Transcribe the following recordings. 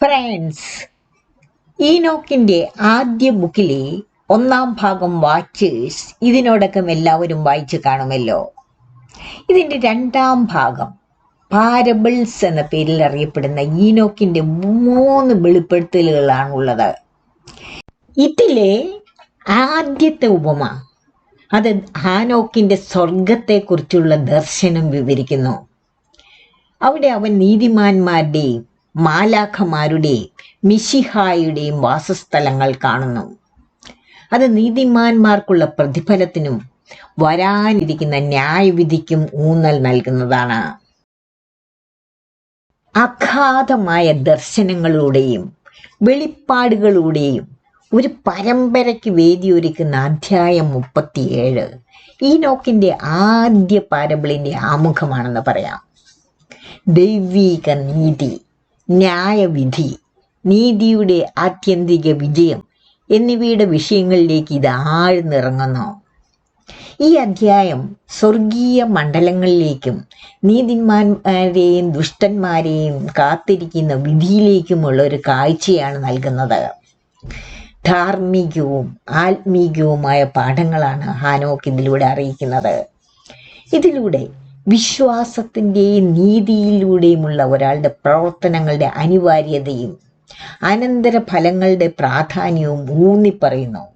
Friends ഈനോക്കിന്റെ ആദ്യ ബുക്കിലെ ഒന്നാം ഭാഗം വാച്ചേഴ്സ് ഇതിനോടൊക്കം എല്ലാവരും വായിച്ചു കാണുമല്ലോ. ഇതിന്റെ രണ്ടാം ഭാഗം പാരബിൾസ് എന്ന പേരിൽ അറിയപ്പെടുന്ന ഈനോക്കിന്റെ മൂന്ന് വെളിപ്പെടുത്തലുകളാണുള്ളത്. ഇതിലെ ആദ്യത്തെ ഉപമ അത് ഹാനോക്കിന്റെ സ്വർഗത്തെക്കുറിച്ചുള്ള ദർശനം വിവരിക്കുന്നു. അവിടെ അവൻ നീതിമാന്മാരുടെയും മാലാഖമാരുടെയും മിശിഹായുടെയും വാസസ്ഥലങ്ങൾ കാണുന്നു. അത് നീതിമാന്മാർക്കുള്ള പ്രതിഫലത്തിനും വരാനിരിക്കുന്ന ന്യായവിധിക്കും ഊന്നൽ നൽകുന്നതാണ്. അഗാധമായ ദർശനങ്ങളിലൂടെയും വെളിപ്പാടുകളിലൂടെയും ഒരു പരമ്പരയ്ക്ക് വേദിയൊരുക്കുന്ന അധ്യായം മുപ്പത്തിയേഴ് ഈ നോക്കിന്റെ ആദ്യ പാരബിളിന്റെ ആമുഖമാണെന്ന് പറയാം. ദൈവീക നീതി. ന്യായവിധി നീതിയുടെ ആത്യന്തിക വിജയം എന്നിവയുടെ വിഷയങ്ങളിലേക്ക് ഇത് ആഴ്ന്നിറങ്ങുന്നു. ഈ അധ്യായം സ്വർഗീയ മണ്ഡലങ്ങളിലേക്കും നീതിന്മാരെയും ദുഷ്ടന്മാരെയും കാത്തിരിക്കുന്ന വിധിയിലേക്കുമുള്ള ഒരു കാഴ്ചയാണ് നൽകുന്നത്. ധാർമ്മികവും ആത്മീകവുമായ പാഠങ്ങളാണ് ഹാനോക്ക് ഇതിലൂടെ അറിയിക്കുന്നത്. ഇതിലൂടെ വിശ്വാസത്തിന്റെയും നീതിയിലൂടെയുമുള്ള ഒരാളുടെ പ്രവർത്തനങ്ങളുടെ അനിവാര്യതയും അനന്തര ഫലങ്ങളുടെ പ്രാധാന്യവും ഊന്നിപ്പറയുന്നു.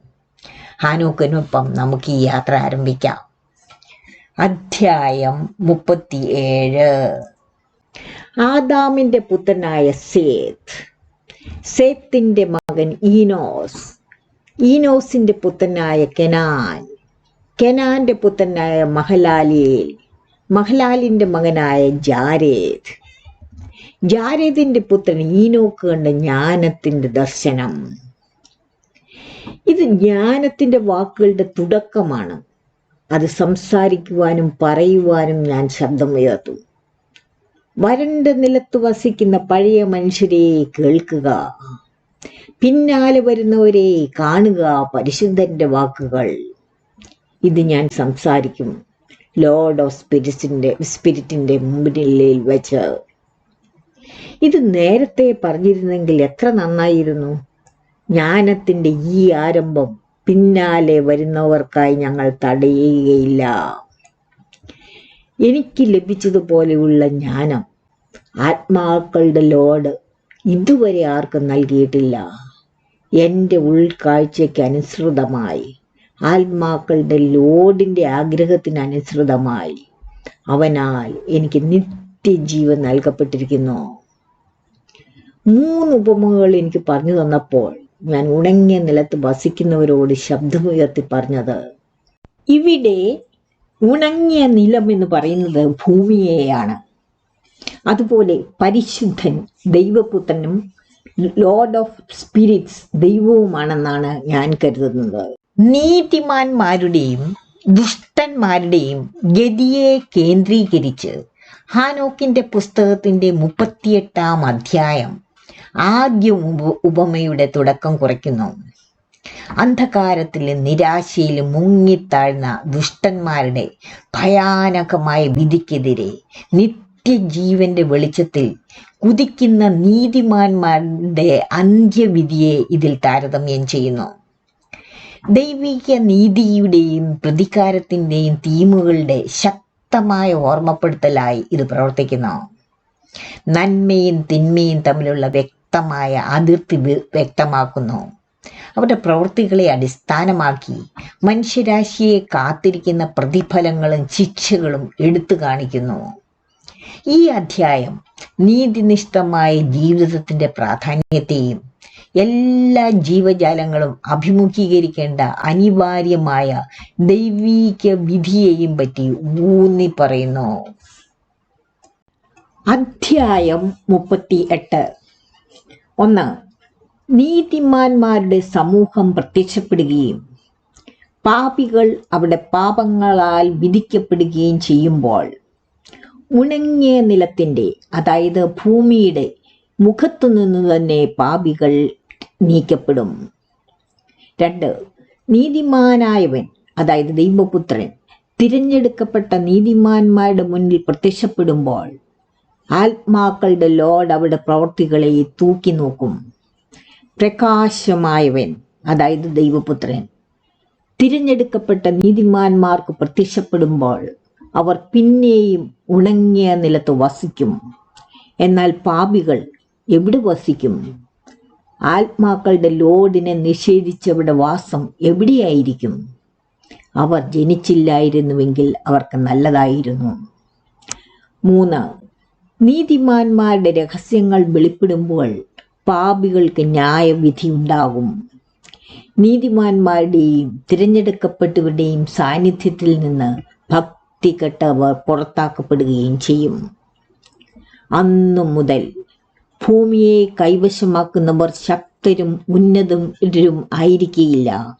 ഹാനോക്കിനൊപ്പം നമുക്ക് ഈ യാത്ര ആരംഭിക്കാം. അധ്യായം മുപ്പത്തിയേഴ്. ആദാമിന്റെ പുത്രനായ സേത്ത്. സേത്തിന്റെ മകൻ ഈനോസ്. ഈനോസിന്റെ പുത്രനായ കെനാൻ. കെനാന്റെ പുത്രനായ മഹലാലിയേൽ. മഹലാലിന്റെ മകനായ ജാരേദ്. ജാരേദിന്റെ പുത്രൻ ഈനോക്ക് കണ്ട ജ്ഞാനത്തിന്റെ ദർശനം. ഇത് ജ്ഞാനത്തിന്റെ വാക്കുകളുടെ തുടക്കമാണ്. അത് സംസാരിക്കുവാനും പറയുവാനും ഞാൻ ശബ്ദമുയർത്തു. വരണ്ട നിലത്ത് വസിക്കുന്ന പഴയ മനുഷ്യരെ കേൾക്കുക. പിന്നാലെ വരുന്നവരെ കാണുക പരിശുദ്ധന്റെ വാക്കുകൾ. ഇത് ഞാൻ സംസാരിക്കും. ലോർഡ് ഓഫ് സ്പിരിറ്റിന്റെ സ്പിരിറ്റിന്റെ മുമ്പിനിൽ വെച്ച്. ഇത് നേരത്തെ പറഞ്ഞിരുന്നെങ്കിൽ എത്ര നന്നായിരുന്നു? ജ്ഞാനത്തിന്റെ ഈ ആരംഭം പിന്നാലെ വരുന്നവർക്കായി ഞങ്ങൾ തടയുകയില്ല. എനിക്ക് ലഭിച്ചതുപോലെയുള്ള ജ്ഞാനം ആത്മാക്കളുടെ ലോഡ് ഇതുവരെ ആർക്കും നൽകിയിട്ടില്ല. എന്റെ ഉൾക്കാഴ്ചയ്ക്ക് അനുസൃതമായി. ആത്മാക്കളുടെ ലോഡിന്റെ ആഗ്രഹത്തിനനുസൃതമായി അവനാൽ എനിക്ക് നിത്യജീവൻ നൽകപ്പെട്ടിരിക്കുന്നു. മൂന്ന് ഉപമകൾ എനിക്ക് പറഞ്ഞു തന്നപ്പോൾ ഞാൻ ഉണങ്ങിയ നിലത്ത് വസിക്കുന്നവരോട് ശബ്ദമുയർത്തി പറഞ്ഞത് ഇവിടെ ഉണങ്ങിയ നിലം എന്ന് പറയുന്നത് ഭൂമിയെയാണ്. അതുപോലെ പരിശുദ്ധൻ ദൈവപുത്രനും ലോർഡ് ഓഫ് സ്പിരിറ്റ്സ് ദൈവവുമാണെന്നാണ് ഞാൻ കരുതുന്നത്. നീതിമാന്മാരുടെയും ദുഷ്ടന്മാരുടെയും ഗതിയെ കേന്ദ്രീകരിച്ച് ഹാനോക്കിന്റെ പുസ്തകത്തിന്റെ മുപ്പത്തിയെട്ടാം അധ്യായം ആദ്യ ഉപ ഉപമയുടെ തുടക്കം കുറിക്കുന്നു. അന്ധകാരത്തിലും നിരാശയിലും മുങ്ങിത്താഴ്ന്ന ദുഷ്ടന്മാരുടെ ഭയാനകമായ വിധിക്കെതിരെ നിത്യജീവന്റെ വെളിച്ചത്തിൽ കുതിക്കുന്ന നീതിമാന്മാരുടെ അന്ത്യവിധിയെ ഇതിൽ താരതമ്യം ചെയ്യുന്നു. ദൈവിക നീതിയുടെയും പ്രതികാരത്തിന്റെയും തീമുകളുടെ ശക്തമായ ഓർമ്മപ്പെടുത്തലായി ഇത് പ്രവർത്തിക്കുന്നു. നന്മയും തിന്മയും തമ്മിലുള്ള വ്യക്തമായ അതിർത്തി വ്യക്തമാക്കുന്നു. അവരുടെ പ്രവൃത്തികളെ അടിസ്ഥാനമാക്കി മനുഷ്യരാശിയെ കാത്തിരിക്കുന്ന പ്രതിഫലങ്ങളും ശിക്ഷകളും എടുത്തു കാണിക്കുന്നു. ഈ അധ്യായം നീതിനിഷ്ഠമായ ജീവിതത്തിന്റെ പ്രാധാന്യത്തെയും എല്ലാ ജീവജാലങ്ങളും അഭിമുഖീകരിക്കേണ്ട അനിവാര്യമായ ദൈവീക വിധിയെയും പറ്റി ഊന്നി പറയുന്നു. അധ്യായം മുപ്പത്തി എട്ട് ഒന്ന് നീതിമാന്മാരുടെ സമൂഹം പ്രത്യക്ഷപ്പെടുകയും പാപികൾ അവിടെ പാപങ്ങളാൽ വിധിക്കപ്പെടുകയും ചെയ്യുമ്പോൾ ഉണങ്ങിയ നിലത്തിന്റെ അതായത് ഭൂമിയുടെ മുഖത്തു നിന്ന് തന്നെ പാപികൾ നീക്കപ്പെടും. രണ്ട് നീതിമാനായവൻ അതായത് ദൈവപുത്രൻ തിരഞ്ഞെടുക്കപ്പെട്ട നീതിമാന്മാരുടെ മുന്നിൽ പ്രത്യക്ഷപ്പെടുമ്പോൾ ആത്മാക്കളുടെ ലോഡ് അവിടെ പ്രവർത്തികളെ തൂക്കി നോക്കും. പ്രകാശമായവൻ അതായത് ദൈവപുത്രൻ തിരഞ്ഞെടുക്കപ്പെട്ട നീതിമാന്മാർക്ക് പ്രത്യക്ഷപ്പെടുമ്പോൾ അവർ പിന്നെയും ഉണങ്ങിയ നിലത്ത് വസിക്കും. എന്നാൽ പാപികൾ എവിടെ വസിക്കും? ആത്മാക്കളുടെ ലോഡിനെ നിഷേധിച്ചവരുടെ വാസം എവിടെയായിരിക്കും? അവർ ജനിച്ചില്ലായിരുന്നുവെങ്കിൽ അവർക്ക് നല്ലതായിരുന്നു. മൂന്ന് നീതിമാന്മാരുടെ രഹസ്യങ്ങൾ വെളിപ്പെടുമ്പോൾ പാപികൾക്ക് ന്യായവിധി ഉണ്ടാകും. നീതിമാന്മാരുടെയും തിരഞ്ഞെടുക്കപ്പെട്ടവരുടെയും സാന്നിധ്യത്തിൽ നിന്ന് ഭക്തി കെട്ടവർ പുറത്താക്കപ്പെടുകയും ചെയ്യും. അന്നു മുതൽ ഭൂമിയെ കൈവശമാക്കുന്നവർ ശക്തരും ഉന്നതരും ആയിരിക്കുകയില്ല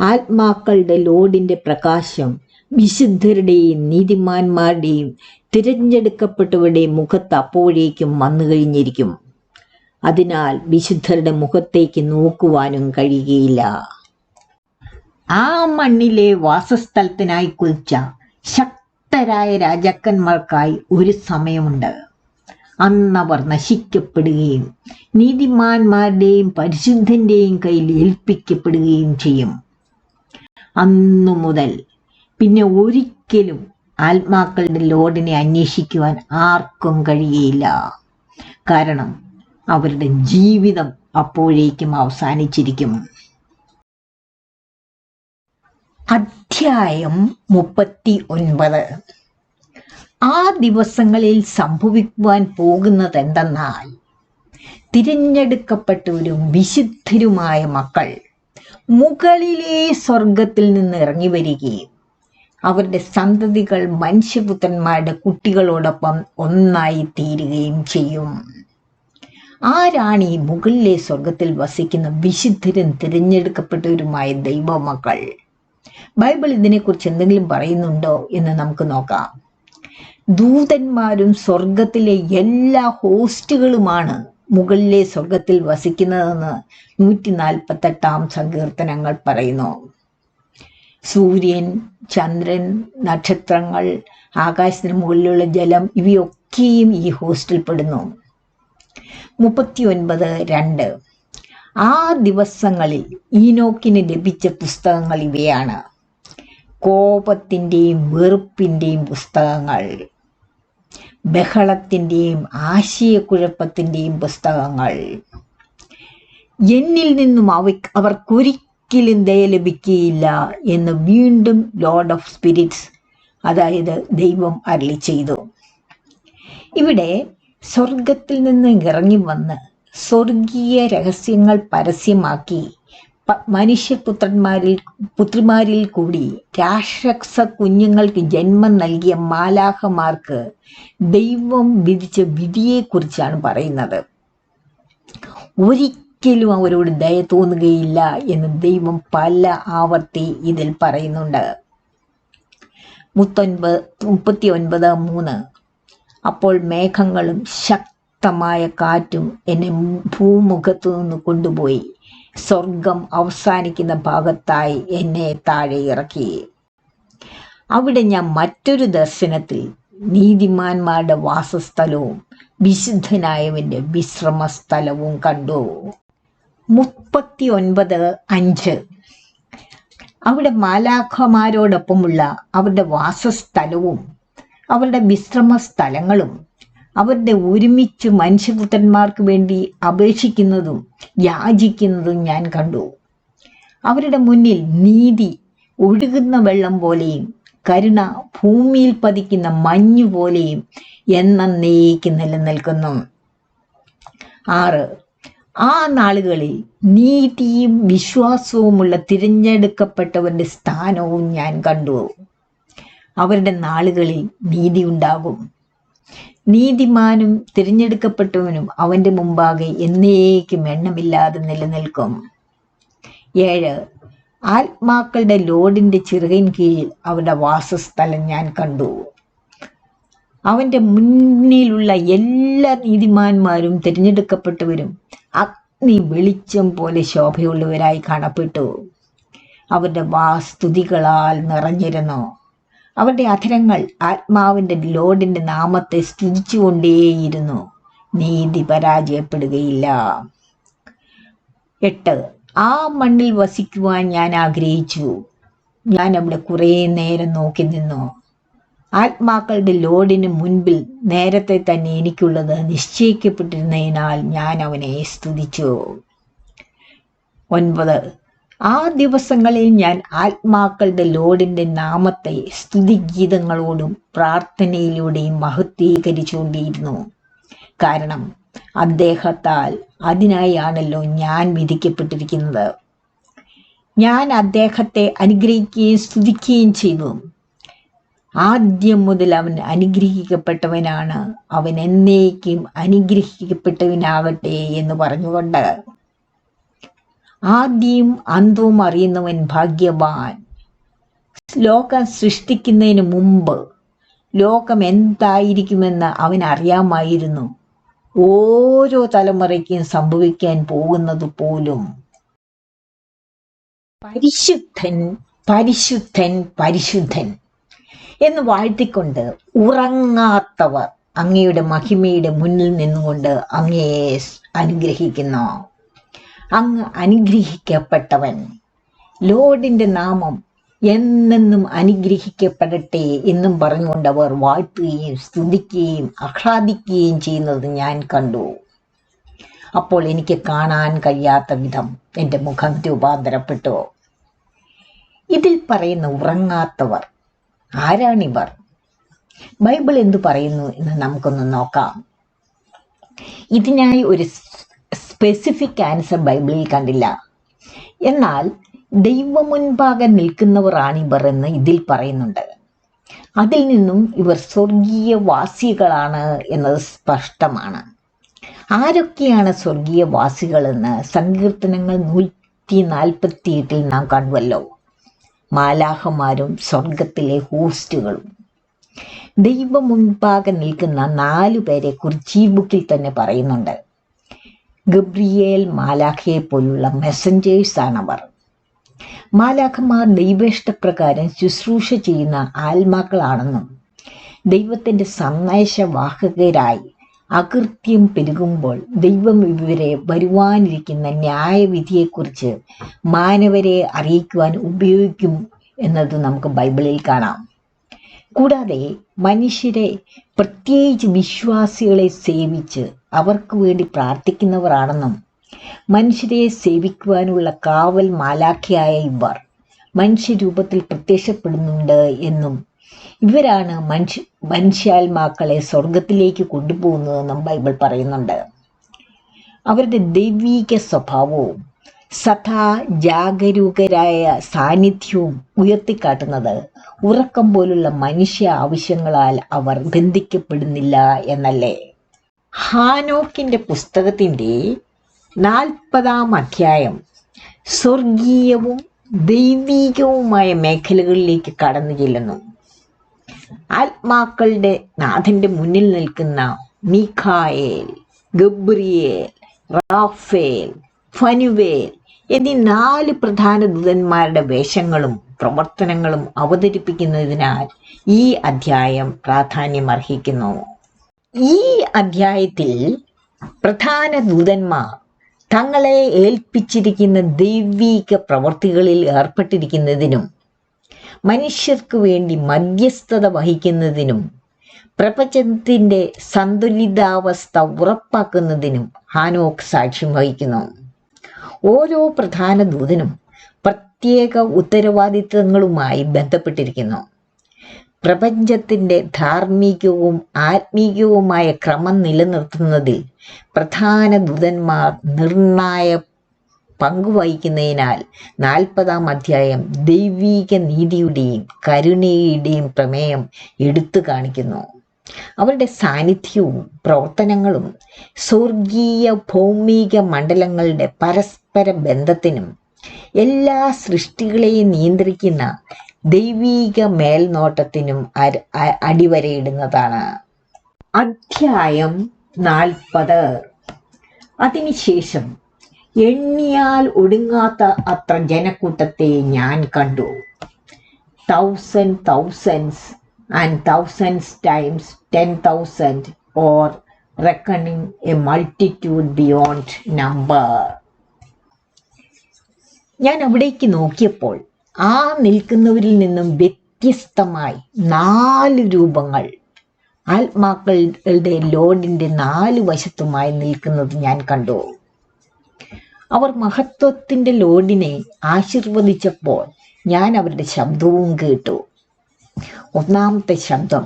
ആത്മാക്കളുടെ ലോഡിന്റെ പ്രകാശം വിശുദ്ധരുടെയും നീതിമാന്മാരുടെയും തിരഞ്ഞെടുക്കപ്പെട്ടവരുടെയും മുഖത്ത് അപ്പോഴേക്കും വന്നു കഴിഞ്ഞിരിക്കും. അതിനാൽ വിശുദ്ധരുടെ മുഖത്തേക്ക് നോക്കുവാനും കഴിയുകയില്ല. ആ മണ്ണിലെ വാസസ്ഥലത്തിനായി കുളിച്ച ശക്തരായ രാജാക്കന്മാർക്കായി ഒരു സമയമുണ്ട്. അന്നവർ നശിക്കപ്പെടുകയും നീതിമാന്മാരുടെയും പരിശുദ്ധന്റെയും കയ്യിൽ ഏൽപ്പിക്കപ്പെടുകയും ചെയ്യും. അന്നു മുതൽ പിന്നെ ഒരിക്കലും ആത്മാക്കളുടെ ലോഡിനെ അന്വേഷിക്കുവാൻ ആർക്കും കഴിയില്ല. കാരണം അവരുടെ ജീവിതം അപ്പോഴേക്കും അവസാനിച്ചിരിക്കും. അധ്യായം മുപ്പത്തി ഒൻപത്. ആ ദിവസങ്ങളിൽ സംഭവിക്കുവാൻ പോകുന്നത് എന്തെന്നാൽ തിരഞ്ഞെടുക്കപ്പെട്ടവരും വിശുദ്ധരുമായ മക്കൾ മുകളിലെ സ്വർഗത്തിൽ നിന്ന് ഇറങ്ങി വരികയും അവരുടെ സന്തതികൾ മനുഷ്യപുത്രന്മാരുടെ കുട്ടികളോടൊപ്പം ഒന്നായി തീരുകയും ചെയ്യും. ആരാണ് ഈ മുകളിലെ സ്വർഗത്തിൽ വസിക്കുന്ന വിശുദ്ധരും തിരഞ്ഞെടുക്കപ്പെട്ടവരുമായ ദൈവമക്കൾ? ബൈബിൾ ഇതിനെക്കുറിച്ച് എന്തെങ്കിലും പറയുന്നുണ്ടോ എന്ന് നമുക്ക് നോക്കാം. ദൂതന്മാരും സ്വർഗത്തിലെ എല്ലാ ഹോസ്റ്റുകളുമാണ് മുകളിലെ സ്വർഗത്തിൽ വസിക്കുന്നതെന്ന് നൂറ്റി നാൽപ്പത്തെട്ടാം സങ്കീർത്തനങ്ങൾ പറയുന്നു. സൂര്യൻ ചന്ദ്രൻ നക്ഷത്രങ്ങൾ ആകാശത്തിന് മുകളിലുള്ള ജലം ഇവയൊക്കെയും ഈ ഹോസ്റ്റിൽ പെടുന്നു. മുപ്പത്തി ഒൻപത് രണ്ട്. ആ ദിവസങ്ങളിൽ ഈനോക്കിന് ലഭിച്ച പുസ്തകങ്ങൾ ഇവയാണ്. കോപത്തിന്റെയും വെറുപ്പിന്റെയും പുസ്തകങ്ങൾ. ബഹളത്തിന്റെയും ആശയക്കുഴപ്പത്തിന്റെയും പുസ്തകങ്ങൾ. എന്നിൽ നിന്നും അവ അവർക്കൊരിക്കലും ദയ ലഭിക്കുകയില്ല എന്ന് വീണ്ടും ലോർഡ് ഓഫ് സ്പിരിറ്റ്സ് അതായത് ദൈവം അരളി ചെയ്തു. ഇവിടെ സ്വർഗത്തിൽ നിന്ന് ഇറങ്ങി വന്ന് സ്വർഗീയ രഹസ്യങ്ങൾ പരസ്യമാക്കി മനുഷ്യപുത്രന്മാരിൽ പുത്രിമാരിൽ കൂടി രാക്ഷസ കുഞ്ഞുങ്ങൾക്ക് ജന്മം നൽകിയ മാലാഹമാർക്ക് ദൈവം വിധിച്ച വിധിയെക്കുറിച്ചാണ് പറയുന്നത്. ഒരിക്കലും അവരോട് ദയ തോന്നുകയില്ല എന്ന് ദൈവം പല ആവർത്തി ഇതിൽ പറയുന്നുണ്ട്. മുത്തൊൻപത് മുപ്പത്തി ഒൻപത് മൂന്ന്. അപ്പോൾ മേഘങ്ങളും ശക്തമായ കാറ്റും എന്നെ ഭൂമുഖത്തു നിന്ന് കൊണ്ടുപോയി. സ്വർഗം അവസാനിക്കുന്ന ഭാഗത്തായി എന്നെ താഴെ ഇറക്കി. അവിടെ ഞാൻ മറ്റൊരു ദർശനത്തിൽ നീതിമാന്മാരുടെ വാസസ്ഥലവും വിശുദ്ധനായവന്റെ വിശ്രമ സ്ഥലവും കണ്ടു. മുപ്പത്തി ഒൻപത് അഞ്ച്. അവിടെ മാലാഖമാരോടൊപ്പമുള്ള അവരുടെ വാസസ്ഥലവും അവരുടെ വിശ്രമ സ്ഥലങ്ങളും അവരുടെ ഒരുമിച്ച് മനുഷ്യപുത്രന്മാർക്ക് വേണ്ടി അപേക്ഷിക്കുന്നതും യാചിക്കുന്നതും ഞാൻ കണ്ടു. അവരുടെ മുന്നിൽ നീതി ഒഴുകുന്ന വെള്ളം പോലെയും കരുണ ഭൂമിയിൽ പതിക്കുന്ന മഞ്ഞു പോലെയും എന്നേക്ക് നിലനിൽക്കുന്നു. ആറ്. ആ നാളുകളിൽ നീതിയും വിശ്വാസവുമുള്ള തിരഞ്ഞെടുക്കപ്പെട്ടവരുടെ സ്ഥാനവും ഞാൻ കണ്ടു. അവരുടെ നാളുകളിൽ നീതി ഉണ്ടാകും. നീതിമാനും തിരഞ്ഞെടുക്കപ്പെട്ടവനും അവന്റെ മുമ്പാകെ എന്നേക്കും എണ്ണമില്ലാതെ നിലനിൽക്കും. ഏഴ് ആത്മാക്കളുടെ ലോഡിന്റെ ചിറകിൻ കീഴിൽ അവരുടെ വാസസ്ഥലം ഞാൻ കണ്ടു. അവന്റെ മുന്നിലുള്ള എല്ലാ നീതിമാന്മാരും തിരഞ്ഞെടുക്കപ്പെട്ടവരും അഗ്നി വെളിച്ചം പോലെ ശോഭയുള്ളവരായി കാണപ്പെട്ടു. അവരുടെ വാസ്തുതികളാൽ നിറഞ്ഞിരുന്നു. അവരുടെ അധരങ്ങൾ ആത്മാവിന്റെ ലോഡിന്റെ നാമത്തെ സ്തുതിച്ചുകൊണ്ടേയിരുന്നു. നീതി പരാജയപ്പെടുകയില്ല. എട്ട്. ആ മണ്ണിൽ വസിക്കുവാൻ ഞാൻ ആഗ്രഹിച്ചു. ഞാൻ അവിടെ കുറേ നേരം നോക്കി നിന്നു. ആത്മാക്കളുടെ ലോഡിന് മുൻപിൽ നേരത്തെ തന്നെ എനിക്കുള്ളത് നിശ്ചയിക്കപ്പെട്ടിരുന്നതിനാൽ ഞാൻ അവനെ സ്തുതിച്ചു. ഒൻപത്. ആ ദിവസങ്ങളിൽ ഞാൻ ആത്മാക്കളുടെ ലോഡിന്റെ നാമത്തെ സ്തുതിഗീതങ്ങളോടും പ്രാർത്ഥനയിലൂടെയും മഹത്വീകരിച്ചുകൊണ്ടിരുന്നു. കാരണം അദ്ദേഹത്താൽ അതിനായാണല്ലോ ഞാൻ വിധിക്കപ്പെട്ടിരിക്കുന്നത്. ഞാൻ അദ്ദേഹത്തെ അനുഗ്രഹിക്കുകയും സ്തുതിക്കുകയും ചെയ്തു. ആദ്യം മുതൽ അവൻ അനുഗ്രഹിക്കപ്പെട്ടവനാണ്. അവൻ എന്നേക്കും അനുഗ്രഹിക്കപ്പെട്ടവനാകട്ടെ എന്ന് പറഞ്ഞുകൊണ്ട് ആദ്യം അന്തവും അറിയുന്നവൻ ഭാഗ്യവാൻ. ലോകം സൃഷ്ടിക്കുന്നതിന് മുമ്പ് ലോകം എന്തായിരിക്കുമെന്ന് അവൻ അറിയാമായിരുന്നു. ഓരോ തലമുറയ്ക്കും സംഭവിക്കാൻ പോകുന്നത് പോലും. പരിശുദ്ധൻ പരിശുദ്ധൻ പരിശുദ്ധൻ എന്ന് വാഴ്ത്തിക്കൊണ്ട് ഉറങ്ങാത്തവർ അങ്ങയുടെ മഹിമയുടെ മുന്നിൽ നിന്നുകൊണ്ട് അങ്ങയെ അനുഗ്രഹിക്കുന്നു. അങ്ങ് അനുഗ്രഹിക്കപ്പെട്ടവൻ. ലോഡിന്റെ നാമം എന്നെന്നും അനുഗ്രഹിക്കപ്പെടട്ടെ എന്നും പറഞ്ഞുകൊണ്ട് അവർ വാഴ്ത്തുകയും സ്തുതിക്കുകയും ആഹ്ലാദിക്കുകയും ചെയ്യുന്നത് ഞാൻ കണ്ടു. അപ്പോൾ എനിക്ക് കാണാൻ കഴിയാത്ത വിധം എന്റെ മുഖം രൂപാന്തരപ്പെട്ടു. ഇതിൽ പറയുന്ന ഉറങ്ങാത്തവർ ആരാണിവർ? ബൈബിൾ എന്തു പറയുന്നു എന്ന് നമുക്കൊന്ന് നോക്കാം. ഇതിനായി ഒരു സ്പെസിഫിക് ആൻസർ ബൈബിളിൽ കണ്ടില്ല. എന്നാൽ ദൈവമുൻപാകെ നിൽക്കുന്നവരാണിവർ എന്ന് ഇതിൽ പറയുന്നുണ്ട്. അതിൽ നിന്നും ഇവർ സ്വർഗീയ വാസികളാണ് എന്നത് സ്പഷ്ടമാണ്. ആരൊക്കെയാണ് സ്വർഗീയ വാസികളെന്ന് സങ്കീർത്തനങ്ങൾ നൂറ്റി നാൽപ്പത്തി എട്ടിൽ നാം കണ്ടുവല്ലോ മാലാഹമാരും സ്വർഗത്തിലെ ഹോസ്റ്റുകളും ദൈവം മുൻപാകെ നിൽക്കുന്ന നാലു പേരെ കുറിച്ച് ഈ ബുക്കിൽ തന്നെ പറയുന്നുണ്ട്. ഗബ്രിയേൽ മാലാഖയെ പോലുള്ള മെസ്സഞ്ചേഴ്സ് ആണ് അവർ മാലാഖമാർ ദൈവേഷ്ടപ്രകാരം ശുശ്രൂഷ ചെയ്യുന്ന ആത്മാക്കളാണെന്നും ദൈവത്തിന്റെ സന്ദേശവാഹകരായി അകൃത്യം പെരുകുമ്പോൾ ദൈവം ഇവരെ വരുവാനിരിക്കുന്ന ന്യായവിധിയെക്കുറിച്ച് മാനവരെ അറിയിക്കുവാൻ ഉപയോഗിക്കും എന്നത് നമുക്ക് ബൈബിളിൽ കാണാം. കൂടാതെ മനുഷ്യരെ പ്രത്യേകിച്ച് വിശ്വാസികളെ സേവിച്ച് അവർക്ക് വേണ്ടി പ്രാർത്ഥിക്കുന്നവരാണെന്നും മനുഷ്യരെ സേവിക്കുവാനുള്ള കാവൽ മാലാഖിയായ ഇവർ മനുഷ്യരൂപത്തിൽ പ്രത്യക്ഷപ്പെടുന്നുണ്ട് എന്നും ഇവരാണ് മനുഷ്യ മനുഷ്യാത്മാക്കളെ സ്വർഗത്തിലേക്ക് കൊണ്ടുപോകുന്നതെന്നും ബൈബിൾ പറയുന്നുണ്ട്. അവരുടെ ദൈവീക സ്വഭാവവും സദാ ജാഗരൂകരായ സാന്നിധ്യവും ഉയർത്തിക്കാട്ടുന്നത് ഉറക്കം പോലുള്ള മനുഷ്യ ആവശ്യങ്ങളാൽ അവർ ബന്ധിക്കപ്പെടുന്നില്ല എന്നല്ലേ? ഹാനോക്കിന്റെ പുസ്തകത്തിന്റെ നാൽപ്പതാം അധ്യായം സ്വർഗീയവും ദൈവീകവുമായ മേഖലകളിലേക്ക് കടന്നു ചെല്ലുന്നു. ആത്മാക്കളുടെ നാഥന്റെ മുന്നിൽ നിൽക്കുന്ന മീഖായേൽ ഗബ്രിയേൽ റാഫേൽ ഫനുവേൽ എന്നീ നാല് പ്രധാന ദൂതന്മാരുടെ വേഷങ്ങളും പ്രവർത്തനങ്ങളും അവതരിപ്പിക്കുന്നതിനാൽ ഈ അധ്യായം പ്രാധാന്യം അർഹിക്കുന്നു ഈ അധ്യായത്തിൽ പ്രധാന ദൂതന്മാർ തങ്ങളെ ഏൽപ്പിച്ചിരിക്കുന്ന ദൈവീക പ്രവർത്തികളിൽ ഏർപ്പെട്ടിരിക്കുന്നതിനും മനുഷ്യർക്ക് വേണ്ടി മധ്യസ്ഥത വഹിക്കുന്നതിനും പ്രപഞ്ചത്തിന്റെ സന്തുലിതാവസ്ഥ ഉറപ്പാക്കുന്നതിനും ഹാനോക്ക് സാക്ഷ്യം വഹിക്കുന്നു. ഓരോ പ്രധാന ദൂതനും പ്രത്യേക ഉത്തരവാദിത്തങ്ങളുമായി ബന്ധപ്പെട്ടിരിക്കുന്നു. പ്രപഞ്ചത്തിന്റെ ധാർമ്മികവും ആത്മീയവുമായ ക്രമം നിലനിർത്തുന്നതിൽ പ്രധാന ദൂതന്മാർ നിർണായ പങ്കുവഹിക്കുന്നതിനാൽ നാൽപ്പതാം അധ്യായം ദൈവീക നീതിയുടെയും കരുണയുടെയും പ്രമേയം എടുത്തു കാണിക്കുന്നു. അവരുടെ സാന്നിധ്യവും പ്രവർത്തനങ്ങളും സ്വർഗീയ ഭൗമിക മണ്ഡലങ്ങളുടെ പരസ്പര ബന്ധത്തിനും എല്ലാ സൃഷ്ടികളെയും നിയന്ത്രിക്കുന്ന ദൈവീക മേൽനോട്ടത്തിനും അടിവരയിടുന്നതാണ്. അധ്യായം നാൽപ്പത്. അതിനുശേഷം എണ്ണിയാൽ ഒടുങ്ങാത്ത അത്ര ജനക്കൂട്ടത്തെ ഞാൻ കണ്ടു. Thousand thousands and thousands times ten thousand or reckoning a multitude beyond number. ഞാൻ അവിടേക്ക് നോക്കിയപ്പോൾ ആ നിൽക്കുന്നവരിൽ നിന്നും വ്യത്യസ്തമായി നാല് രൂപങ്ങൾ ആത്മാക്കളുടെ ലോഡിന്റെ നാല് വശത്തുമായി നിൽക്കുന്നത് ഞാൻ കണ്ടു അവർ മഹത്വത്തിന്റെ ലോഡിനെ ആശീർവദിച്ചപ്പോൾ ഞാൻ അവരുടെ ശബ്ദവും കേട്ടു ഒന്നാമത്തെ ശബ്ദം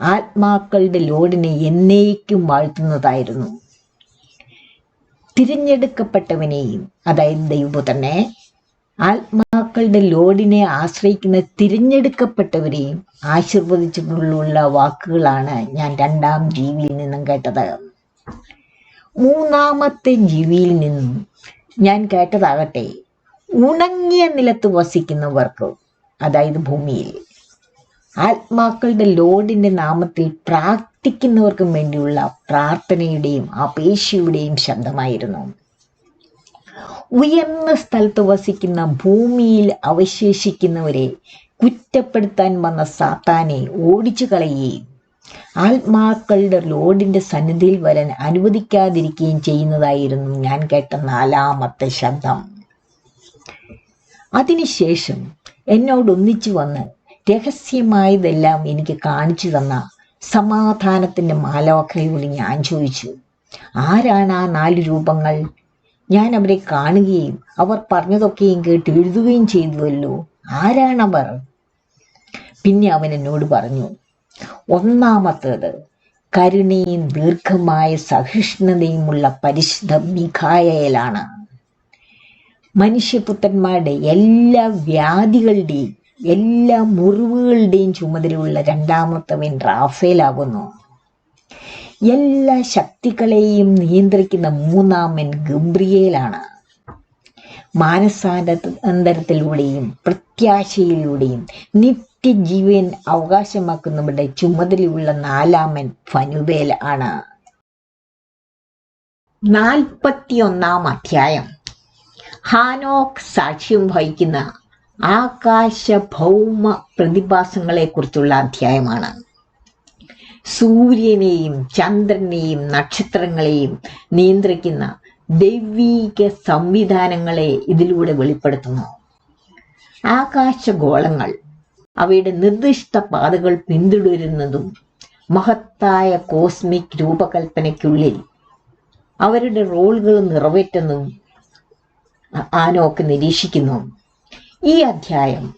ആത്മാക്കളുടെ ലോഡിനെ എന്നേക്കും വാഴ്ത്തുന്നതായിരുന്നു. തിരഞ്ഞെടുക്കപ്പെട്ടവനെയും അതായത് ദൈവപുത്രനെ ആത്മാക്കളുടെ ലോഡിനെ ആശ്രയിക്കുന്ന തിരഞ്ഞെടുക്കപ്പെട്ടവരെയും ആശീർവദിച്ചിട്ടുള്ള വാക്കുകളാണ് ഞാൻ രണ്ടാം ജീവിയിൽ നിന്നും കേട്ടത്. മൂന്നാമത്തെ ജീവിയിൽ നിന്നും ഞാൻ കേട്ടതാകട്ടെ ഉണങ്ങിയ നിലത്ത് വസിക്കുന്നവർക്ക് അതായത് ഭൂമിയിൽ. ആത്മാക്കളുടെ ലോഡിന്റെ നാമത്തിൽ പ്രാർത്ഥിക്കുന്നവർക്കും വേണ്ടിയുള്ള പ്രാർത്ഥനയുടെയും അപേക്ഷയുടെയും ശബ്ദമായിരുന്നു. ഉയർന്ന സ്ഥലത്ത് വസിക്കുന്ന ഭൂമിയിൽ അവശേഷിക്കുന്നവരെ കുറ്റപ്പെടുത്താൻ വന്ന സാത്താനെ ഓടിച്ചു കളയുകയും ആത്മാക്കളുടെ ലോഡിന്റെ സന്നിധിയിൽ വരാൻ അനുവദിക്കാതിരിക്കുകയും ചെയ്യുന്നതായിരുന്നു ഞാൻ കേട്ട നാലാമത്തെ ശബ്ദം. അതിനുശേഷം എന്നോട് ഒന്നിച്ചു വന്ന് രഹസ്യമായതെല്ലാം എനിക്ക് കാണിച്ചു തന്ന സമാധാനത്തിന്റെ മാലാഖയോട് ഞാൻ ചോദിച്ചു ആരാണ് ആ നാല് രൂപങ്ങൾ? ഞാൻ അവരെ കാണുകയും അവർ പറഞ്ഞതൊക്കെയും കേട്ട് എഴുതുകയും ചെയ്തുവല്ലോ. ആരാണവർ? പിന്നെ അവൻ എന്നോട് പറഞ്ഞു ഒന്നാമത്തേത് കരുണയും ദീർഘമായ സഹിഷ്ണുതയുമുള്ള പരിശുദ്ധ മിഖായലാണ്. മനുഷ്യപുത്രന്മാരുടെ എല്ലാ വ്യാധികളുടെയും എല്ലാ മുറിവുകളുടെയും ചുമതലയുള്ള രണ്ടാമത്തവൻ റാഫേലാകുന്നു. എല്ലാ ശക്തികളെയും നിയന്ത്രിക്കുന്ന മൂന്നാമൻ ഗംബ്രിയേലാണ്. മാനസാന്തരത്തിലൂടെയും പ്രത്യാശയിലൂടെയും നിത്യജീവൻ അവകാശമാക്കുന്നവരുടെ ചുമതലയുള്ള നാലാമൻ ഫനുവേൽ ആണ്. നാൽപ്പത്തിയൊന്നാം അധ്യായം. ഹാനോക്ക് സാക്ഷ്യം വഹിക്കുന്ന ആകാശ ഭൗമ പ്രതിഭാസങ്ങളെ കുറിച്ചുള്ള അധ്യായമാണ്. സൂര്യനെയും ചന്ദ്രനെയും നക്ഷത്രങ്ങളെയും നിയന്ത്രിക്കുന്ന ദൈവീക സംവിധാനങ്ങളെ ഇതിലൂടെ വെളിപ്പെടുത്തുന്നു. ആകാശഗോളങ്ങൾ അവയുടെ നിർദ്ദിഷ്ട പാതകൾ പിന്തുടരുന്നതും മഹത്തായ കോസ്മിക് രൂപകൽപ്പനയ്ക്കുള്ളിൽ അവരുടെ റോളുകൾ നിറവേറ്റുന്നതും ആനോക്ക് നിരീക്ഷിക്കുന്നു. ഈ അധ്യായം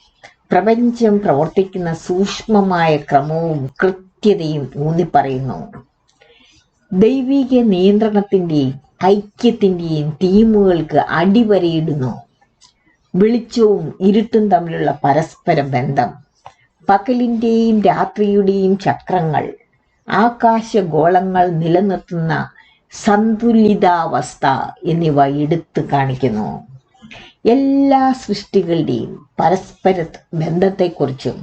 പ്രപഞ്ചം പ്രവർത്തിക്കുന്ന സൂക്ഷ്മമായ ക്രമവും കൃത്യതയും ഊന്നിപ്പറയുന്നു. ദൈവിക നിയന്ത്രണത്തിന്റെയും ഐക്യത്തിന്റെയും തീമുകൾക്ക് അടിവരയിടുന്നു. വെളിച്ചവും ഇരുട്ടും തമ്മിലുള്ള പരസ്പര ബന്ധം പകലിന്റെയും രാത്രിയുടെയും ചക്രങ്ങൾ ആകാശഗോളങ്ങൾ നിലനിർത്തുന്ന സന്തുലിതാവസ്ഥ എന്നിവ എടുത്തു കാണിക്കുന്നു. എല്ലാ സൃഷ്ടികളുടെയും പരസ്പര ബന്ധത്തെക്കുറിച്ചും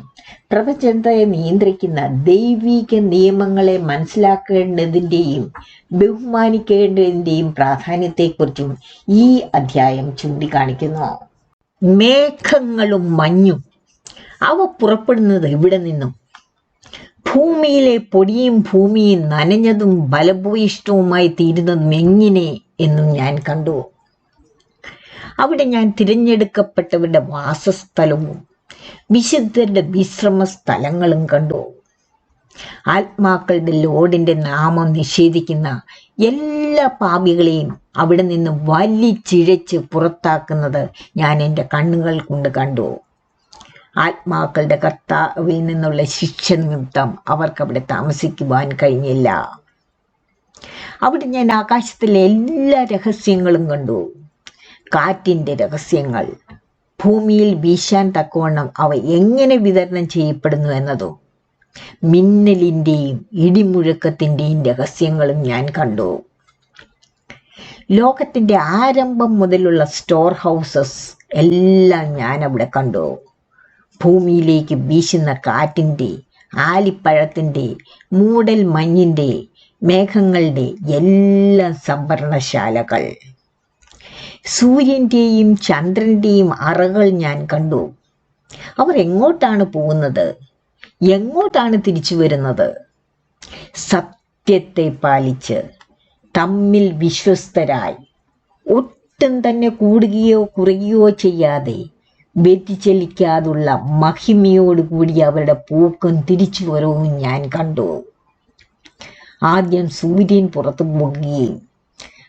പ്രപഞ്ചത്തെ നിയന്ത്രിക്കുന്ന ദൈവിക നിയമങ്ങളെ മനസ്സിലാക്കേണ്ടതിന്റെയും ബഹുമാനിക്കേണ്ടതിന്റെയും പ്രാധാന്യത്തെക്കുറിച്ചും ഈ അധ്യായം ചൂണ്ടിക്കാണിക്കുന്നു. മേഘങ്ങളും മഞ്ഞും അവ പുറപ്പെടുന്നത് എവിടെ നിന്നും? ഭൂമിയിലെ പൊടിയും ഭൂമിയും നനഞ്ഞതും ബലഭൂയിഷ്ടവുമായി തീരുന്നതും എങ്ങനെ എന്നും ഞാൻ കണ്ടു. അവിടെ ഞാൻ തിരഞ്ഞെടുക്കപ്പെട്ടവരുടെ വാസസ്ഥലവും വിശുദ്ധരുടെ വിശ്രമ സ്ഥലങ്ങളും കണ്ടു. ആത്മാക്കളുടെ ലോഡിന്റെ നാമം നിഷേധിക്കുന്ന എല്ലാ പാപികളെയും അവിടെ നിന്ന് വലിച്ചിഴച്ച് പുറത്താക്കുന്നത് ഞാൻ എന്റെ കണ്ണുകൾ കൊണ്ട് കണ്ടു. ആത്മാക്കളുടെ കർത്താവിൽ നിന്നുള്ള ശിക്ഷ നിമിത്തം അവർക്ക് അവിടെ താമസിക്കുവാൻ കഴിഞ്ഞില്ല. അവിടെ ഞാൻ ആകാശത്തിലെ എല്ലാ രഹസ്യങ്ങളും കണ്ടു. കാറ്റിന്റെ രഹസ്യങ്ങൾ ഭൂമിയിൽ വീശാൻ തക്കവണ്ണം അവ എങ്ങനെ വിതരണം ചെയ്യപ്പെടുന്നു എന്നതോ മിന്നലിന്റെയും ഇടിമുഴക്കത്തിന്റെയും രഹസ്യങ്ങളും ഞാൻ കണ്ടു. ലോകത്തിന്റെ ആരംഭം മുതലുള്ള സ്റ്റോർ ഹൗസസ് എല്ലാം ഞാൻ അവിടെ കണ്ടു. ഭൂമിയിലേക്ക് വീശുന്ന കാറ്റിന്റെ ആലിപ്പഴത്തിന്റെ മൂടൽ മഞ്ഞിന്റെ മേഘങ്ങളുടെ എല്ലാ സംഭരണശാലകൾ. സൂര്യന്റെയും ചന്ദ്രന്റെയും അറകൾ ഞാൻ കണ്ടു. അവർ എങ്ങോട്ടാണ് പോകുന്നത്? എങ്ങോട്ടാണ് തിരിച്ചു വരുന്നത്? സത്യത്തെ പാലിച്ച് തമ്മിൽ വിശ്വസ്തരായി. ഒട്ടും തന്നെ കൂടുകയോ കുറയുകയോ ചെയ്യാതെ വ്യതിചലിക്കാതുള്ള മഹിമയോടുകൂടി അവരുടെ പൂക്കും തിരിച്ചു വരവും ഞാൻ കണ്ടു. ആദ്യം സൂര്യൻ പുറത്തു പോകുകയും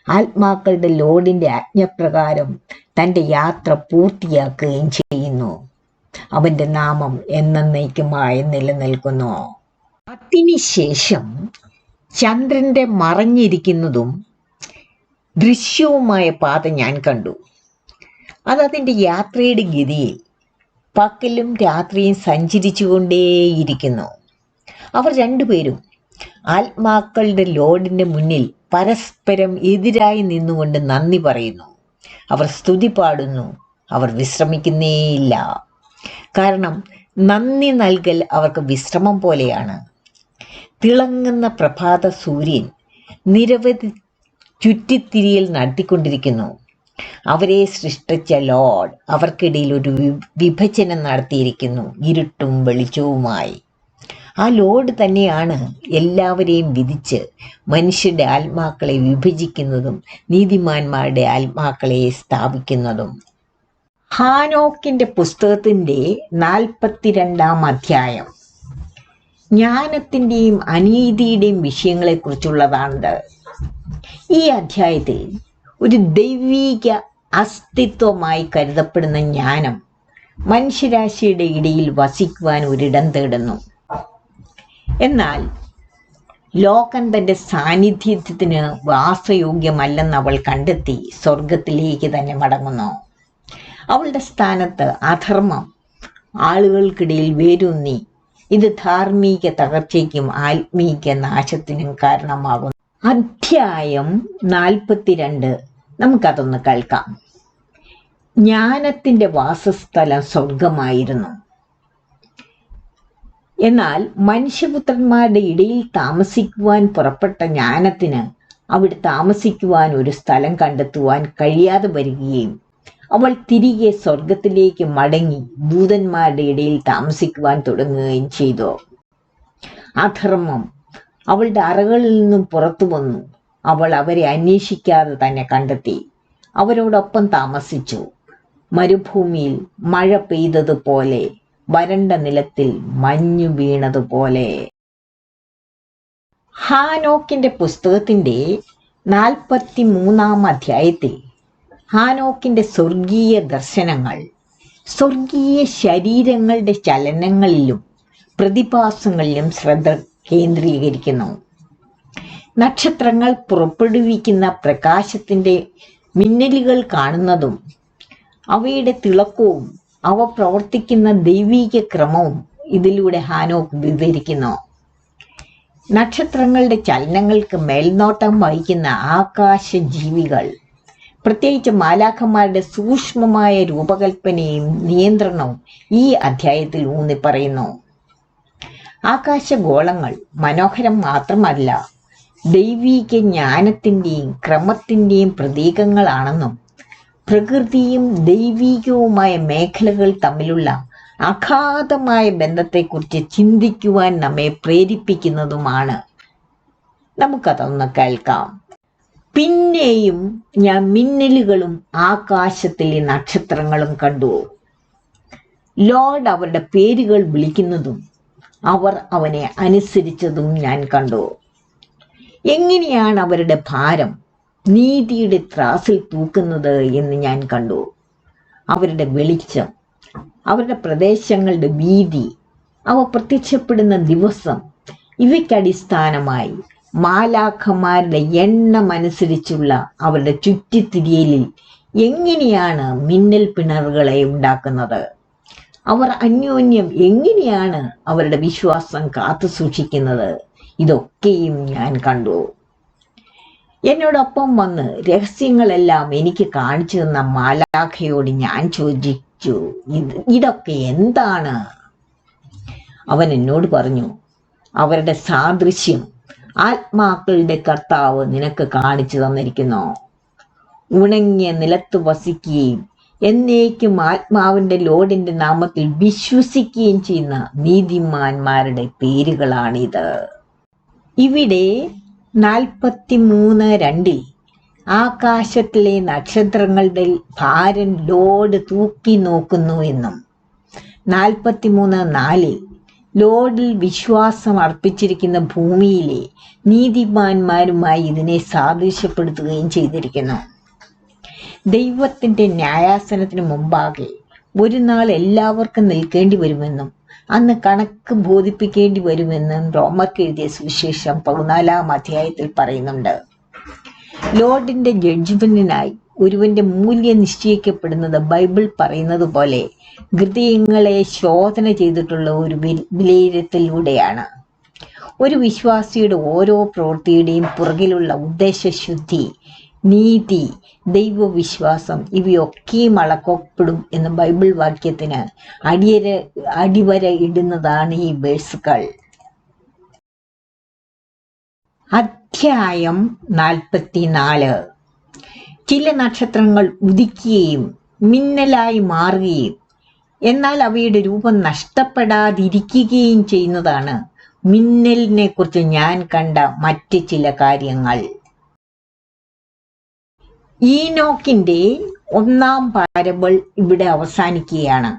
ആത്മാക്കളുടെ ലോഡിന്റെ ആജ്ഞപ്രകാരം തന്റെ യാത്ര പൂർത്തിയാക്കുകയും ചെയ്യുന്നു. അവന്റെ നാമം എന്നേക്കുമായി നിലനിൽക്കുന്നു. അതിനുശേഷം ചന്ദ്രന്റെ മറഞ്ഞിരിക്കുന്നതും ദൃശ്യവുമായ പാത ഞാൻ കണ്ടു. അതതിന്റെ യാത്രയുടെ ഗതിയിൽ പക്കലും രാത്രിയും സഞ്ചരിച്ചുകൊണ്ടേയിരിക്കുന്നു. അവർ രണ്ടുപേരും ആത്മാക്കളുടെ ലോഡിന്റെ മുന്നിൽ പരസ്പരം എതിരായി നിന്നുകൊണ്ട് നന്ദി പറയുന്നു. അവർ സ്തുതി പാടുന്നു. അവർ വിശ്രമിക്കുന്നേയില്ല. കാരണം നന്ദി നൽകൽ അവർക്ക് വിശ്രമം പോലെയാണ്. തിളങ്ങുന്ന പ്രഭാത സൂര്യൻ നിരവധി ചുറ്റിത്തിരിയൽ നടത്തിക്കൊണ്ടിരിക്കുന്നു. അവരെ സൃഷ്ടിച്ച ലോഡ് അവർക്കിടയിൽ ഒരു വിഭജനം നടത്തിയിരിക്കുന്നു. ഇരുട്ടും വെളിച്ചവുമായി. ആ ലോഡ് തന്നെയാണ് എല്ലാവരെയും വിധിച്ച് മനുഷ്യരുടെ ആത്മാക്കളെ വിഭജിക്കുന്നതും നീതിമാന്മാരുടെ ആത്മാക്കളെ സ്ഥാപിക്കുന്നതും. ഹാനോക്കിന്റെ പുസ്തകത്തിന്റെ നാൽപ്പത്തിരണ്ടാം അധ്യായം. ജ്ഞാനത്തിന്റെയും അനീതിയുടെയും വിഷയങ്ങളെക്കുറിച്ചുള്ളതാണിത്. ഈ അധ്യായത്തിൽ ഒരു ദൈവീക അസ്തിത്വമായി കരുതപ്പെടുന്ന ജ്ഞാനം മനുഷ്യരാശിയുടെ ഇടയിൽ വസിക്കുവാൻ ഒരിടം തേടുന്നു. എന്നാൽ ലോകൻ തന്റെ സാന്നിധ്യത്തിന് വാസയോഗ്യമല്ലെന്ന് അവൾ കണ്ടെത്തി സ്വർഗത്തിലേക്ക് തന്നെ മടങ്ങുന്നു. അവളുടെ സ്ഥാനത്ത് അധർമ്മം ആളുകൾക്കിടയിൽ വേരൂന്നി ഇത് ധാർമ്മിക തകർച്ചയ്ക്കും ആത്മീക നാശത്തിനും കാരണമാകുന്നു. അധ്യായം നാൽപ്പത്തിരണ്ട്. നമുക്കതൊന്ന് കേൾക്കാം. ജ്ഞാനത്തിന്റെ വാസസ്ഥലം സ്വർഗമായിരുന്നു എന്നാൽ മനുഷ്യപുത്രന്മാരുടെ ഇടയിൽ താമസിക്കുവാൻ പുറപ്പെട്ട ജ്ഞാനത്തിന് അവിടെ താമസിക്കുവാൻ ഒരു സ്ഥലം കണ്ടെത്തുവാൻ കഴിയാതെ വരികയും അവൾ തിരികെ സ്വർഗത്തിലേക്ക് മടങ്ങി ഭൂതന്മാരുടെ ഇടയിൽ താമസിക്കുവാൻ തുടങ്ങുകയും ചെയ്തു. അധർമ്മം അവളുടെ അറകളിൽ നിന്നും പുറത്തു വന്നു. അവൾ അവരെ അന്വേഷിക്കാതെ തന്നെ കണ്ടെത്തി. അവരോടൊപ്പം താമസിച്ചു. മരുഭൂമിയിൽ മഴ പെയ്തതുപോലെ വരണ്ട നിലത്തിൽ മഞ്ഞു വീണതുപോലെ. ഹാനോക്കിന്റെ പുസ്തകത്തിന്റെ നാൽപ്പത്തി മൂന്നാം അധ്യായത്തിൽ ഹാനോക്കിന്റെ സ്വർഗീയ ദർശനങ്ങൾ സ്വർഗീയ ശരീരങ്ങളുടെ ചലനങ്ങളിലും പ്രതിഭാസങ്ങളിലും ശ്രദ്ധ കേന്ദ്രീകരിക്കുന്നു. നക്ഷത്രങ്ങൾ പുറപ്പെടുവിക്കുന്ന പ്രകാശത്തിന്റെ മിന്നലുകൾ കാണുന്നതും അവയുടെ തിളക്കവും അവ പ്രവർത്തിക്കുന്ന ദൈവീക ക്രമവും ഇതിലൂടെ ഹാനോക്ക് വിവരിക്കുന്നു. നക്ഷത്രങ്ങളുടെ ചലനങ്ങൾക്ക് മേൽനോട്ടം വഹിക്കുന്ന ആകാശ ജീവികൾ പ്രത്യേകിച്ച് മാലാഖന്മാരുടെ സൂക്ഷ്മമായ രൂപകൽപ്പനയും നിയന്ത്രണവും ഈ അധ്യായത്തിൽ ഊന്നി പറയുന്നു. ആകാശഗോളങ്ങൾ മനോഹരം മാത്രമല്ല ദൈവീക ജ്ഞാനത്തിന്റെയും ക്രമത്തിന്റെയും പ്രതീകങ്ങളാണെന്നും പ്രകൃതിയും ദൈവീകവുമായ മേഖലകൾ തമ്മിലുള്ള അഗാധമായ ബന്ധത്തെക്കുറിച്ച് ചിന്തിക്കുവാൻ നമ്മെ പ്രേരിപ്പിക്കുന്നതുമാണ്. നമുക്കതൊന്ന് കേൾക്കാം. പിന്നെയും ഞാൻ മിന്നലുകളും ആകാശത്തിലെ നക്ഷത്രങ്ങളും കണ്ടു. ലോർഡ് അവരുടെ പേരുകൾ വിളിക്കുന്നതും അവർ അവനെ അനുസരിച്ചതും ഞാൻ കണ്ടു. എങ്ങനെയാണ് അവരുടെ ഭാരം? നീതിയുടെ ത്രാസിൽ തൂക്കുന്നത് എന്ന് ഞാൻ കണ്ടു. അവരുടെ വെളിച്ചം അവരുടെ പ്രദേശങ്ങളുടെ വീതി അവ പ്രത്യക്ഷപ്പെടുന്ന ദിവസം ഇവയ്ക്കടിസ്ഥാനമായി മാലാഖമാരുടെ എണ്ണം അനുസരിച്ചുള്ള അവരുടെ ചുറ്റിത്തിരിയലിൽ എങ്ങനെയാണ് മിന്നൽ പിണറുകളെ ഉണ്ടാക്കുന്നത്? അവർ അന്യോന്യം എങ്ങനെയാണ് അവരുടെ വിശ്വാസം കാത്തു സൂക്ഷിക്കുന്നത് ഇതൊക്കെയും ഞാൻ കണ്ടു. എന്നോടൊപ്പം വന്ന് രഹസ്യങ്ങളെല്ലാം എനിക്ക് കാണിച്ചു തന്ന മാലാഖയോട് ഞാൻ ചോദിച്ചു ഇത് ഇതൊക്കെ എന്താണ്? അവൻ എന്നോട് പറഞ്ഞു അവരുടെ സാദൃശ്യം ആത്മാക്കളുടെ കർത്താവ് നിനക്ക് കാണിച്ചു തന്നിരിക്കുന്നു. ഉണങ്ങിയ നിലത്ത് വസിക്കുകയും എന്നേക്കും ആത്മാവിന്റെ ലോഡിന്റെ നാമത്തിൽ വിശ്വസിക്കുകയും ചെയ്യുന്ന നീതിമാന്മാരുടെ പേരുകളാണിത്. ഇവിടെ നാൽപ്പത്തിമൂന്ന് രണ്ടിൽ ആകാശത്തിലെ നക്ഷത്രങ്ങളുടെ ഭാരൻ ലോഡ് തൂക്കി നോക്കുന്നു എന്നും നാൽപ്പത്തിമൂന്ന് നാലിൽ ലോഡിൽ വിശ്വാസം അർപ്പിച്ചിരിക്കുന്ന ഭൂമിയിലെ നീതിമാന്മാരുമായി ഇതിനെ സാദൃശ്യപ്പെടുത്തുകയും ചെയ്തിരിക്കുന്നു. ദൈവത്തിന്റെ ന്യായാസനത്തിന് മുമ്പാകെ ഒരു നാൾ എല്ലാവർക്കും നിൽക്കേണ്ടി വരുമെന്നും അന്ന് കണക്ക് ബോധിപ്പിക്കേണ്ടി വരുമെന്ന് റോമർക്ക് എഴുതിയ സുവിശേഷം പതിനാലാം അധ്യായത്തിൽ പറയുന്നുണ്ട്. ലോർഡിന്റെ ജഡ്ജ്മെന്റിനായി ഒരുവന്റെ മൂല്യം നിശ്ചയിക്കപ്പെടുന്നത് ബൈബിൾ പറയുന്നത് പോലെ ഹൃദയങ്ങളെ ശോധന ചെയ്തിട്ടുള്ള ഒരു വിലയിരുത്തലൂടെയാണ് ഒരു വിശ്വാസിയുടെ ഓരോ പ്രവൃത്തിയുടെയും പുറകിലുള്ള ഉദ്ദേശശുദ്ധി നീതി ദൈവവിശ്വാസം ഇവയൊക്കെയും അളക്കപ്പെടും എന്ന ബൈബിൾ വാക്യത്തിന് അടിയര അടിവര ഇടുന്നതാണ് ഈ വേഴ്സുകൾ. അധ്യായം നാൽപ്പത്തിനാല്. ചില നക്ഷത്രങ്ങൾ ഉദിക്കുകയും മിന്നലായി മാറുകയും എന്നാൽ അവയുടെ രൂപം നഷ്ടപ്പെടാതിരിക്കുകയും ചെയ്യുന്നതാണ്. മിന്നലിനെ കുറിച്ച് ഞാൻ കണ്ട മറ്റ് ചില കാര്യങ്ങൾ. ഈനോക്കിന്റെ ഒന്നാം പാരബിൾ ഇവിടെ അവസാനിക്കുകയാണ്.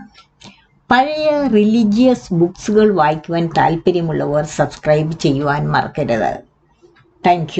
പഴയ റിലിജിയസ് ബുക്സുകൾ വായിക്കുവാൻ താല്പര്യമുള്ളവർ സബ്സ്ക്രൈബ് ചെയ്യുവാൻ മറക്കരുത്. താങ്ക്